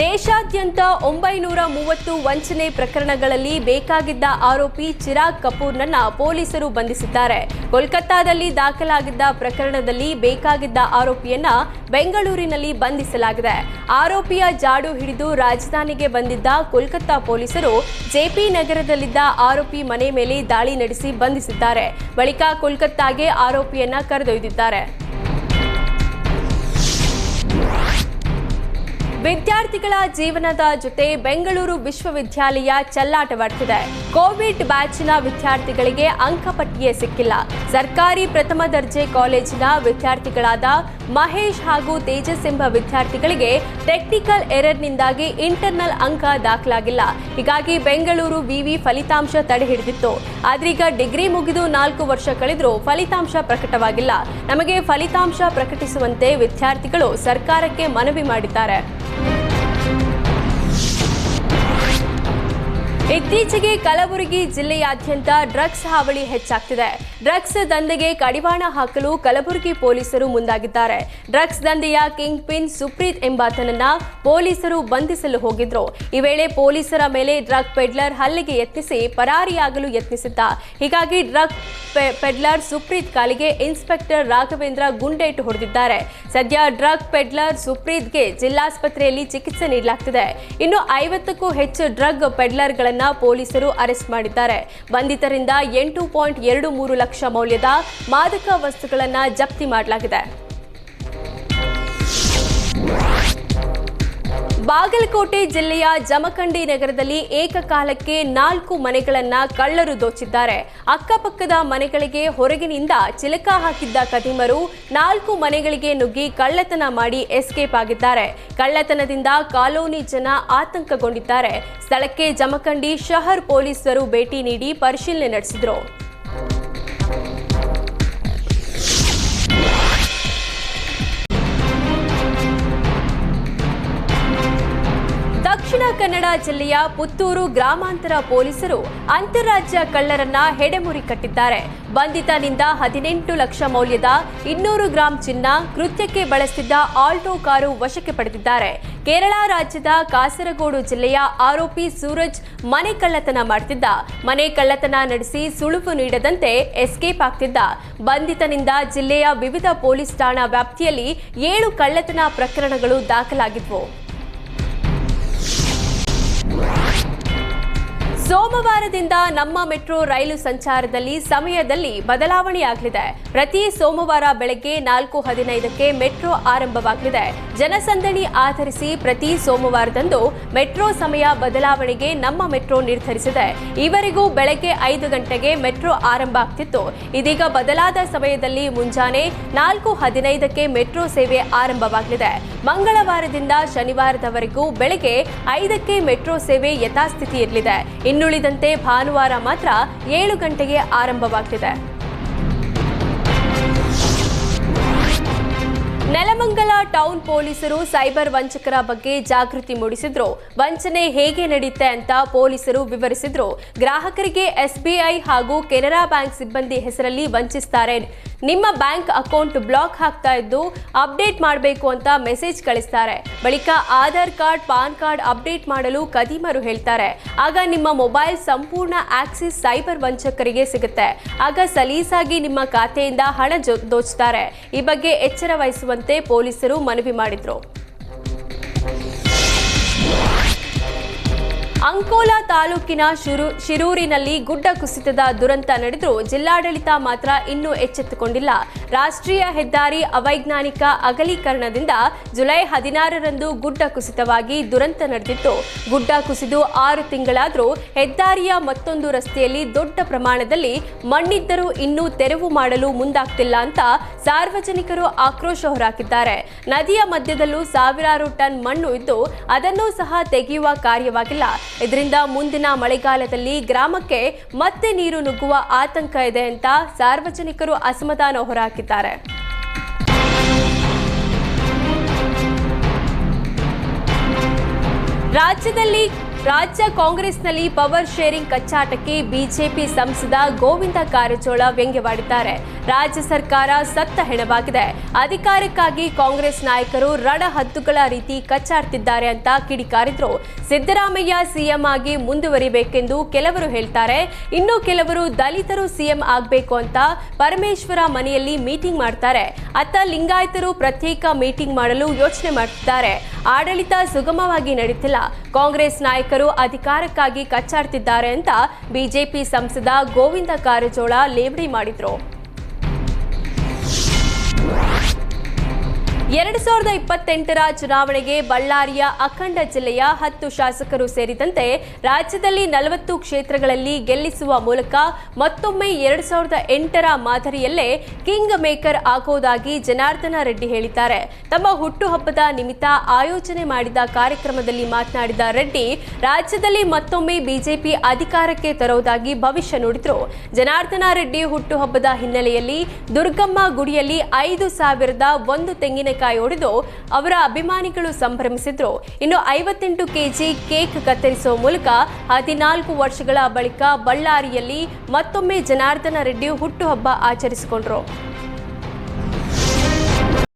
ದೇಶಾದ್ಯಂತ ಒಂಬೈನೂರ ಮೂವತ್ತು ವಂಚನೆ ಪ್ರಕರಣಗಳಲ್ಲಿ ಬೇಕಾಗಿದ್ದ ಆರೋಪಿ ಚಿರಾಗ್ ಕಪೂರ್ನನ್ನ ಪೊಲೀಸರು ಬಂಧಿಸಿದ್ದಾರೆ. ಕೋಲ್ಕತ್ತಾದಲ್ಲಿ ದಾಖಲಾಗಿದ್ದ ಪ್ರಕರಣದಲ್ಲಿ ಬೇಕಾಗಿದ್ದ ಆರೋಪಿಯನ್ನ ಬೆಂಗಳೂರಿನಲ್ಲಿ ಬಂಧಿಸಲಾಗಿದೆ. ಆರೋಪಿಯ ಜಾಡು ಹಿಡಿದು ರಾಜಧಾನಿಗೆ ಬಂದಿದ್ದ ಕೋಲ್ಕತ್ತಾ ಪೊಲೀಸರು ಜೆಪಿ ನಗರದಲ್ಲಿದ್ದ ಆರೋಪಿ ಮನೆ ಮೇಲೆ ದಾಳಿ ನಡೆಸಿ ಬಂಧಿಸಿದ್ದಾರೆ. ಬಳಿಕ ಕೋಲ್ಕತ್ತಾಗೆ ಆರೋಪಿಯನ್ನ ಕರೆದೊಯ್ದಿದ್ದಾರೆ. ವಿದ್ಯಾರ್ಥಿಗಳ ಜೀವನದ ಜೊತೆ ಬೆಂಗಳೂರು ವಿಶ್ವವಿದ್ಯಾಲಯ ಚೆಲ್ಲಾಟವಾಡ್ತಿದೆ. ಕೋವಿಡ್ ಬ್ಯಾಚ್ನ ವಿದ್ಯಾರ್ಥಿಗಳಿಗೆ ಅಂಕಪಟ್ಟಿಯೇ ಸಿಕ್ಕಿಲ್ಲ. ಸರ್ಕಾರಿ ಪ್ರಥಮ ದರ್ಜೆ ಕಾಲೇಜಿನ ವಿದ್ಯಾರ್ಥಿಗಳಾದ ಮಹೇಶ್ ಹಾಗೂ ತೇಜಸ್ ಎಂಬ ವಿದ್ಯಾರ್ಥಿಗಳಿಗೆ ಟೆಕ್ನಿಕಲ್ ಎರರ್ನಿಂದಾಗಿ ಇಂಟರ್ನಲ್ ಅಂಕ ದಾಖಲಾಗಿಲ್ಲ. ಹೀಗಾಗಿ ಬೆಂಗಳೂರು ವಿವಿ ಫಲಿತಾಂಶ ತಡೆ ಹಿಡಿದಿತ್ತು. ಆದ್ರೀಗ ಡಿಗ್ರಿ ಮುಗಿದು ನಾಲ್ಕು ವರ್ಷ ಕಳೆದರೂ ಫಲಿತಾಂಶ ಪ್ರಕಟವಾಗಿಲ್ಲ. ನಮಗೆ ಫಲಿತಾಂಶ ಪ್ರಕಟಿಸುವಂತೆ ವಿದ್ಯಾರ್ಥಿಗಳು ಸರ್ಕಾರಕ್ಕೆ ಮನವಿ ಮಾಡಿದ್ದಾರೆ. ಇತ್ತೀಚೆಗೆ ಕಲಬುರಗಿ ಜಿಲ್ಲೆಯಾದ್ಯಂತ ಡ್ರಗ್ಸ್ ಹಾವಳಿ ಹೆಚ್ಚಾಗ್ತಿದೆ. ಡ್ರಗ್ಸ್ ದಂಧೆಗೆ ಕಡಿವಾಣ ಹಾಕಲು ಕಲಬುರಗಿ ಪೊಲೀಸರು ಮುಂದಾಗಿದ್ದಾರೆ. ಡ್ರಗ್ಸ್ ದಂಧೆಯ ಕಿಂಗ್ ಪಿನ್ ಸುಪ್ರೀತ್ ಎಂಬಾತನನ್ನ ಪೊಲೀಸರು ಬಂಧಿಸಲು ಹೋಗಿದ್ರು. ಈ ವೇಳೆ ಪೊಲೀಸರ ಮೇಲೆ ಡ್ರಗ್ ಪೆಡ್ಲರ್ ಹಲ್ಲೆಗೆ ಯತ್ನಿಸಿ ಪರಾರಿಯಾಗಲು ಯತ್ನಿಸಿದ್ದ. ಹೀಗಾಗಿ ಡ್ರಗ್ ಪೆಡ್ಲರ್ ಸುಪ್ರೀತ್ ಕಾಲಿಗೆ ಇನ್ಸ್ಪೆಕ್ಟರ್ ರಾಘವೇಂದ್ರ ಗುಂಡೇಟು ಹೊಡೆದಿದ್ದಾರೆ. ಸದ್ಯ ಡ್ರಗ್ ಪೆಡ್ಲರ್ ಸುಪ್ರೀತ್ಗೆ ಜಿಲ್ಲಾಸ್ಪತ್ರೆಯಲ್ಲಿ ಚಿಕಿತ್ಸೆ ನೀಡಲಾಗ್ತಿದೆ. ಇನ್ನು ಐವತ್ತಕ್ಕೂ ಹೆಚ್ಚು ಡ್ರಗ್ ಪೆಡ್ಲರ್ಗಳನ್ನ ಪೊಲೀಸರು ಅರೆಸ್ಟ್ ಮಾಡಿದ್ದಾರೆ. ಬಂಧಿತರಿಂದ ಎಂಟು ಪಾಯಿಂಟ್ ಎರಡು ಮೂರು ಲಕ್ಷ ಮೌಲ್ಯದ ಮಾದಕ ವಸ್ತುಗಳನ್ನು ಜಪ್ತಿ ಮಾಡಲಾಗಿದೆ. ಬಾಗಲಕೋಟೆ ಜಿಲ್ಲೆಯ ಜಮಖಂಡಿ ನಗರದಲ್ಲಿ ಏಕಕಾಲಕ್ಕೆ ನಾಲ್ಕು ಮನೆಗಳನ್ನ ಕಳ್ಳರು ದೋಚಿದ್ದಾರೆ. ಅಕ್ಕಪಕ್ಕದ ಮನೆಗಳಿಗೆ ಹೊರಗಿನಿಂದ ಚಿಲಕ ಹಾಕಿದ್ದ ಕದಿಮರು ನಾಲ್ಕು ಮನೆಗಳಿಗೆ ನುಗ್ಗಿ ಕಳ್ಳತನ ಮಾಡಿ ಎಸ್ಕೇಪ್ ಆಗಿದ್ದಾರೆ. ಕಳ್ಳತನದಿಂದ ಕಾಲೋನಿ ಜನ ಆತಂಕಗೊಂಡಿದ್ದಾರೆ. ಸ್ಥಳಕ್ಕೆ ಜಮಖಂಡಿ ಶಹರ್ ಪೊಲೀಸರು ಭೇಟಿ ನೀಡಿ ಪರಿಶೀಲನೆ ನಡೆಸಿದರು. ದಕ್ಷಿಣ ಕನ್ನಡ ಜಿಲ್ಲೆಯ ಪುತ್ತೂರು ಗ್ರಾಮಾಂತರ ಪೊಲೀಸರು ಅಂತಾರಾಜ್ಯ ಕಳ್ಳರನ್ನ ಹೆಡೆಮುರಿ ಕಟ್ಟಿದ್ದಾರೆ. ಬಂಧಿತನಿಂದ ಹದಿನೆಂಟು ಲಕ್ಷ ಮೌಲ್ಯದ ಇನ್ನೂರು ಗ್ರಾಂ ಚಿನ್ನ ಕೃತ್ಯಕ್ಕೆ ಬಳಸಿದ್ದ ಆಲ್ಟೋ ಕಾರು ವಶಕ್ಕೆ ಪಡೆದಿದ್ದಾರೆ. ಕೇರಳ ರಾಜ್ಯದ ಕಾಸರಗೋಡು ಜಿಲ್ಲೆಯ ಆರೋಪಿ ಸೂರಜ್ ಮನೆ ಕಳ್ಳತನ ಮಾಡ್ತಿದ್ದ. ಮನೆ ಕಳ್ಳತನ ನಡೆಸಿ ಸುಳುವು ನೀಡದಂತೆ ಎಸ್ಕೇಪ್ ಆಗ್ತಿದ್ದ. ಬಂಧಿತನಿಂದ ಜಿಲ್ಲೆಯ ವಿವಿಧ ಪೊಲೀಸ್ ಠಾಣಾ ವ್ಯಾಪ್ತಿಯಲ್ಲಿ ಏಳು ಕಳ್ಳತನ ಪ್ರಕರಣಗಳು ದಾಖಲಾಗಿದ್ವು. ಸೋಮವಾರದಿಂದ ನಮ್ಮ ಮೆಟ್ರೋ ರೈಲು ಸಂಚಾರದಲ್ಲಿ ಸಮಯದಲ್ಲಿ ಬದಲಾವಣೆಯಾಗಲಿದೆ. ಪ್ರತಿ ಸೋಮವಾರ ಬೆಳಗ್ಗೆ ನಾಲ್ಕು ಹದಿನೈದಕ್ಕೆ ಮೆಟ್ರೋ ಆರಂಭವಾಗಲಿದೆ. ಜನಸಂದಣಿ ಆಧರಿಸಿ ಪ್ರತಿ ಸೋಮವಾರದಂದು ಮೆಟ್ರೋ ಸಮಯ ಬದಲಾವಣೆಗೆ ನಮ್ಮ ಮೆಟ್ರೋ ನಿರ್ಧರಿಸಿದೆ. ಈವರೆಗೂ ಬೆಳಗ್ಗೆ ಐದು ಗಂಟೆಗೆ ಮೆಟ್ರೋ ಆರಂಭ ಆಗ್ತಿತ್ತು. ಇದೀಗ ಬದಲಾದ ಸಮಯದಲ್ಲಿ ಮುಂಜಾನೆ ನಾಲ್ಕು ಹದಿನೈದಕ್ಕೆ ಮೆಟ್ರೋ ಸೇವೆ ಆರಂಭವಾಗಲಿದೆ. ಮಂಗಳವಾರದಿಂದ ಶನಿವಾರದವರೆಗೂ ಬೆಳಗ್ಗೆ ಐದಕ್ಕೆ ಮೆಟ್ರೋ ಸೇವೆ ಯಥಾಸ್ಥಿತಿ ಇರಲಿದೆ ಇನ್ನುಳಿದಂತೆ ಭಾನುವಾರ ಮಾತ್ರ ಏಳು ಗಂಟೆಗೆ ಆರಂಭವಾಗ್ತಿದೆ. ನೆಲಮಂಗಲ ಟೌನ್ ಪೊಲೀಸರು ಸೈಬರ್ ವಂಚಕರ ಬಗ್ಗೆ ಜಾಗೃತಿ ಮೂಡಿಸಿದ್ರು. ವಂಚನೆ ಹೇಗೆ ನಡೆಯುತ್ತೆ ಅಂತ ಪೊಲೀಸರು ವಿವರಿಸಿದ್ರು. ಗ್ರಾಹಕರಿಗೆ ಎಸ್ಬಿಐ ಹಾಗೂ ಕೆನರಾ ಬ್ಯಾಂಕ್ ಸಿಬ್ಬಂದಿ ಹೆಸರಲ್ಲಿ ವಂಚಿಸ್ತಾರೆ. ನಿಮ್ಮ ಬ್ಯಾಂಕ್ ಅಕೌಂಟ್ ಬ್ಲಾಕ್ ಆಗ್ತಾ ಇದ್ದು ಅಪ್ಡೇಟ್ ಮಾಡಬೇಕು ಅಂತ ಮೆಸೇಜ್ ಕಳಿಸ್ತಾರೆ. ಬಳಿಕ Aadhaar card, PAN card update ಮಾಡಲು ಕದೀಮರು ಹೇಳ್ತಾರೆ. ಆಗ ನಿಮ್ಮ ಮೊಬೈಲ್ ಸಂಪೂರ್ಣ ಆಕ್ಸಿಸ್ ಸೈಬರ್ ವಂಚಕರಿಗೆ ಸಿಗುತ್ತೆ. ಆಗ ಸಲೀಸಾಗಿ ನಿಮ್ಮ ಖಾತೆಯಿಂದ ಹಣ ದೋಚ್ತಾರೆ. ಈ ಬಗ್ಗೆ ಎಚ್ಚರ ವಹಿಸುವಂತೆ ಪೊಲೀಸರು ಮನವಿ ಮಾಡಿದ್ರು. ಅಂಕೋಲಾ ತಾಲೂಕಿನ ಶಿರು ಶಿರೂರಿನಲ್ಲಿ ಗುಡ್ಡ ಕುಸಿತದ ದುರಂತ ನಡೆದರೂ ಜಿಲ್ಲಾಡಳಿತ ಮಾತ್ರ ಇನ್ನೂ ಎಚ್ಚೆತ್ತುಕೊಂಡಿಲ್ಲ. ರಾಷ್ಟ್ರೀಯ ಹೆದ್ದಾರಿ ಅವೈಜ್ಞಾನಿಕ ಅಗಲೀಕರಣದಿಂದ ಜುಲೈ ಹದಿನಾರರಂದು ಗುಡ್ಡ ಕುಸಿತವಾಗಿ ದುರಂತ ನಡೆದಿತ್ತು. ಗುಡ್ಡ ಕುಸಿದು ಆರು ತಿಂಗಳಾದರೂ ಹೆದ್ದಾರಿಯ ಮತ್ತೊಂದು ರಸ್ತೆಯಲ್ಲಿ ದೊಡ್ಡ ಪ್ರಮಾಣದಲ್ಲಿ ಮಣ್ಣಿದ್ದರೂ ಇನ್ನೂ ತೆರವು ಮಾಡಲು ಮುಂದಾಗ್ತಿಲ್ಲ ಅಂತ ಸಾರ್ವಜನಿಕರು ಆಕ್ರೋಶ ಹೊರಹಾಕಿದ್ದಾರೆ. ನದಿಯ ಮಧ್ಯದಲ್ಲೂ ಸಾವಿರಾರು ಟನ್ ಮಣ್ಣು ಇದ್ದು ಅದನ್ನು ಸಹ ತೆಗೆಯುವ ಕಾರ್ಯವಾಗಿಲ್ಲ. ಇದರಿಂದ ಮುಂದಿನ ಮಳೆಗಾಲದಲ್ಲಿ ಗ್ರಾಮಕ್ಕೆ ಮತ್ತೆ ನೀರು ನುಗ್ಗುವ ಆತಂಕ ಇದೆ ಅಂತ ಸಾರ್ವಜನಿಕರು ಅಸಮಾಧಾನ ಹೊರಹಾಕಿದ್ದಾರೆ. ರಾಜ್ಯದಲ್ಲಿ ರಾಜ್ಯ ಕಾಂಗ್ರೆಸ್ನಲ್ಲಿ ಪವರ್ ಶೇರಿಂಗ್ ಕಚ್ಚಾಟಕ್ಕೆ ಬಿಜೆಪಿ ಸಂಸದ ಗೋವಿಂದ ಕಾರಜೋಳ ವ್ಯಂಗ್ಯವಾಡಿದ್ದಾರೆ. ರಾಜ್ಯ ಸರ್ಕಾರ ಸತ್ತ ಹೆಣವಾಗಿದೆ. ಅಧಿಕಾರಕ್ಕಾಗಿ ಕಾಂಗ್ರೆಸ್ ನಾಯಕರು ರಣಹದ್ದುಗಳ ರೀತಿ ಕಚ್ಚಾಡ್ತಿದ್ದಾರೆ ಅಂತ ಕಿಡಿಕಾರಿದ್ರು. ಸಿದ್ದರಾಮಯ್ಯ ಸಿಎಂ ಆಗಿ ಮುಂದುವರಿಬೇಕೆಂದು ಕೆಲವರು ಹೇಳ್ತಾರೆ. ಇನ್ನು ಕೆಲವರು ದಲಿತರು ಸಿಎಂ ಆಗಬೇಕು ಅಂತ ಪರಮೇಶ್ವರ ಮನೆಯಲ್ಲಿ ಮೀಟಿಂಗ್ ಮಾಡ್ತಾರೆ. ಅತ್ತ ಲಿಂಗಾಯತರು ಪ್ರತ್ಯೇಕ ಮೀಟಿಂಗ್ ಮಾಡಲು ಯೋಚನೆ ಮಾಡ್ತಿದ್ದಾರೆ. ಆಡಳಿತ ಸುಗಮವಾಗಿ ನಡೀತಿಲ್ಲ. ಕಾಂಗ್ರೆಸ್ ನಾಯಕರು ಅಧಿಕಾರಕ್ಕಾಗಿ ಕಚ್ಚಾಡ್ತಿದ್ದಾರೆ ಅಂತ ಬಿಜೆಪಿ ಸಂಸದ ಗೋವಿಂದ ಕಾರಜೋಳ ಲೇವಡಿ ಮಾಡಿದ್ರು. ಎರಡು ಸಾವಿರದ ಇಪ್ಪತ್ತೆಂಟರ ಚುನಾವಣೆಗೆ ಬಳ್ಳಾರಿಯ ಅಖಂಡ ಜಿಲ್ಲೆಯ ಹತ್ತು ಶಾಸಕರು ಸೇರಿದಂತೆ ರಾಜ್ಯದಲ್ಲಿ ನಲವತ್ತು ಕ್ಷೇತ್ರಗಳಲ್ಲಿ ಗೆಲ್ಲಿಸುವ ಮೂಲಕ ಮತ್ತೊಮ್ಮೆ ಎರಡು ಸಾವಿರದ ಎಂಟರ ಮಾದರಿಯಲ್ಲೇ ಕಿಂಗ್ ಮೇಕರ್ ಆಗೋದಾಗಿ ಜನಾರ್ದನ ರೆಡ್ಡಿ ಹೇಳಿದ್ದಾರೆ. ತಮ್ಮ ಹುಟ್ಟುಹಬ್ಬದ ನಿಮಿತ್ತ ಆಯೋಜನೆ ಮಾಡಿದ ಕಾರ್ಯಕ್ರಮದಲ್ಲಿ ಮಾತನಾಡಿದ ರೆಡ್ಡಿ, ರಾಜ್ಯದಲ್ಲಿ ಮತ್ತೊಮ್ಮೆ ಬಿಜೆಪಿ ಅಧಿಕಾರಕ್ಕೆ ತರುವುದಾಗಿ ಭವಿಷ್ಯ ನುಡಿದ್ರು. ಜನಾರ್ದನ ರೆಡ್ಡಿ ಹುಟ್ಟುಹಬ್ಬದ ಹಿನ್ನೆಲೆಯಲ್ಲಿ ದುರ್ಗಮ್ಮ ಗುಡಿಯಲ್ಲಿ ಐದು ಸಾವಿರದ ಒಂದು ತೆಂಗಿನಕಾಯಿ ಒಡೆದು ಅವರ ಅಭಿಮಾನಿಗಳು ಸಂಭ್ರಮಿಸಿದ್ರು. ಇನ್ನು ಐವತ್ತೆಂಟು ಕೆಜಿ ಕೇಕ್ ಕತ್ತರಿಸುವ ಮೂಲಕ ಹದಿನಾಲ್ಕು ವರ್ಷಗಳ ಬಳಿಕ ಬಳ್ಳಾರಿಯಲ್ಲಿ ಮತ್ತೊಮ್ಮೆ ಜನಾರ್ದನ ರೆಡ್ಡಿ ಹುಟ್ಟುಹಬ್ಬ ಆಚರಿಸಿಕೊಂಡ್ರು.